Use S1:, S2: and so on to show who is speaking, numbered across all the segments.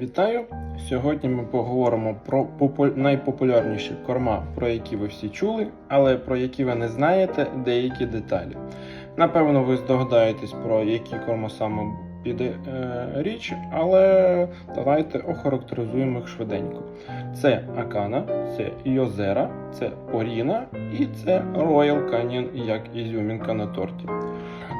S1: Вітаю! Сьогодні ми поговоримо про попу- найпопулярніші корма, про які ви всі чули, але про які ви не знаєте деякі деталі. Напевно, ви здогадаєтесь, про які корма саме піде е, річ, але давайте охарактеризуємо їх швиденько. Це Акана, це Йозера, це Поріна і це Royal Canin, як ізюмінка на торті.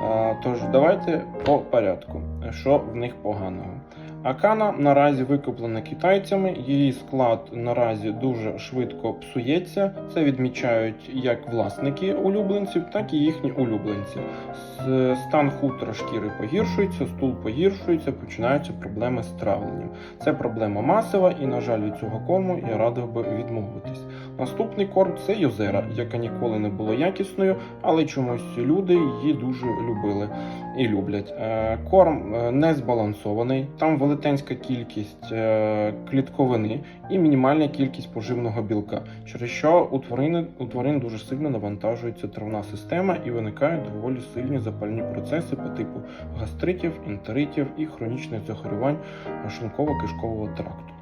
S1: Е, Тож давайте по порядку, що в них поганого. Акана наразі викуплена китайцями. Її склад наразі дуже швидко псується. Це відмічають як власники улюбленців, так і їхні улюбленці. Стан хутра шкіри погіршується, стул погіршується, починаються проблеми з травленням. Це проблема масова, і, на жаль, від цього корму я радив би відмовитись. Наступний корм це Йозера, яка ніколи не була якісною, але чомусь люди її дуже любили і люблять. Е, Корм е, не збалансований, там велетенська кількість е, клітковини і мінімальна кількість поживного білка, через що у тварини у тварин дуже сильно навантажується травна система і виникають доволі сильні запальні процеси по типу гастритів, інтеритів і хронічних захворювань шлунково-кишкового тракту.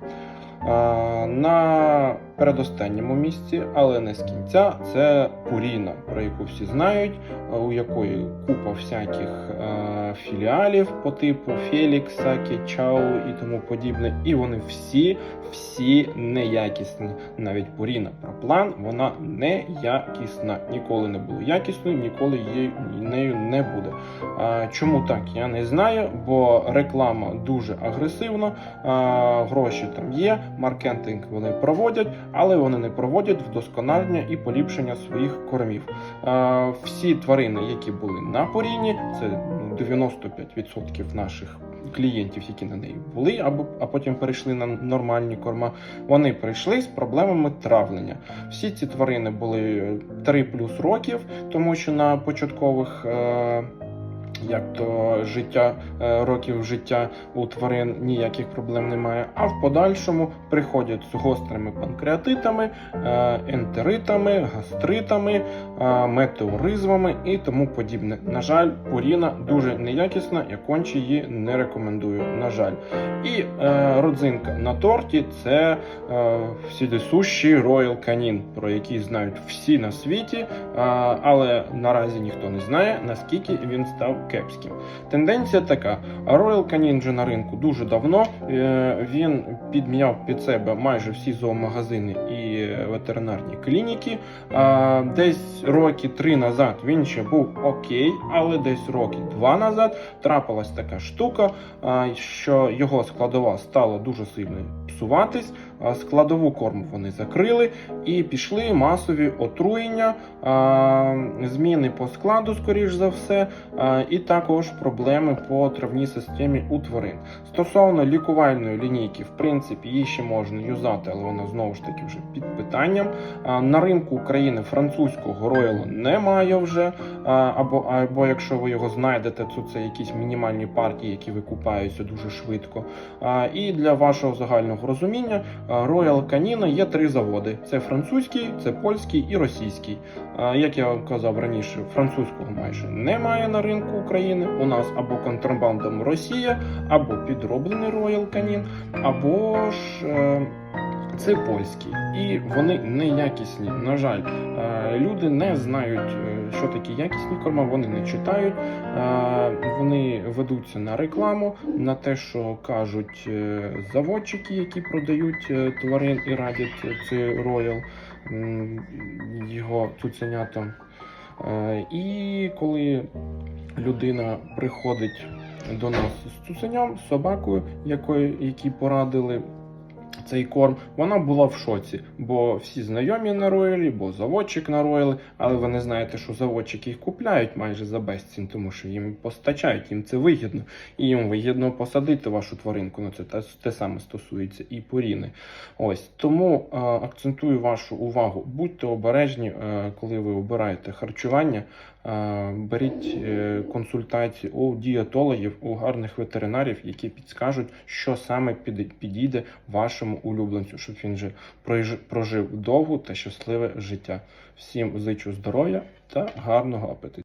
S1: На передостанньому місці, але не з кінця, це Пуріна, про яку всі знають, у якої купа всяких е, філіалів по типу Фелікса, Кетчау і тому подібне. І вони всі, всі неякісні. Навіть Пуріна про план, вона неякісна. Ніколи не була якісною, ніколи її нею не буде. Чому так? Я не знаю, бо реклама дуже агресивна, гроші там є, маркетинг вони проводять, але вони не проводять вдосконалення і поліпшення своїх кормів. А, всі тварини, які були на поріні, це ну, 95% наших. Клієнтів, які на неї були, або а потім перейшли на нормальні корма, вони прийшли з проблемами травлення. Всі ці тварини були 3 плюс років, тому що на початкових. Е- як то життя е, років життя у тварин ніяких проблем немає. А в подальшому приходять з гострими панкреатитами, е, ентеритами, гастритами, е, метеоризмами і тому подібне. На жаль, поріна дуже неякісна, я конче її не рекомендую. На жаль, і родзинка на торті це всюдисущий Royal Canin, про який знають всі на світі, але наразі ніхто не знає, наскільки він став кепським. Тенденція така: Royal Canin вже на ринку дуже давно. Е, Він підм'яв під себе майже всі зоомагазини і ветеринарні клініки. Десь роки три назад він ще був окей, але десь роки два назад трапилась така штука, що його складова стала дуже сильно псуватись. Складову корму вони закрили і пішли масові отруєння, зміни по складу, скоріш за все, і також проблеми по травній системі у тварин. Стосовно лікувальної лінійки, в принципі, її ще можна юзати, але вона знову ж таки вже під питанням. На ринку України французького роялу немає вже. Або, або якщо ви його знайдете, то це якісь мінімальні партії, які викупаються дуже швидко. І для вашого загального розуміння, Royal Canin є три заводи: це французький, це польський і російський. Як я казав раніше, французького майже немає на ринку України. У нас або контрабандом Росія, або підроблений Royal Canin, або ж. Це польський, і вони неякісні. На жаль, Е, люди не знають, е, що такі якісні корма, вони не читають, е, вони ведуться на рекламу, на те, що кажуть заводчики, які продають тварин і радять цей роял його цуценятам. І коли людина приходить до нас з цуценям, собакою, якою, які порадили цей корм, вона була в шоці, бо всі знайомі на роялі, бо заводчик на рояли, але ви не знаєте, що заводчики їх купляють майже за безцін, тому що їм постачають, їм це вигідно, і їм вигідно посадити вашу тваринку. Ну це те, те саме стосується і поріни. Ось тому е, акцентую вашу увагу. Будьте обережні, е, коли ви обираєте харчування. Беріть е, консультації у дієтологів, у гарних ветеринарів, які підскажуть, що саме підійде вашому улюбленцю, щоб він же прожив довгу та щасливе життя. Всім зичу здоров'я та гарного апетиту.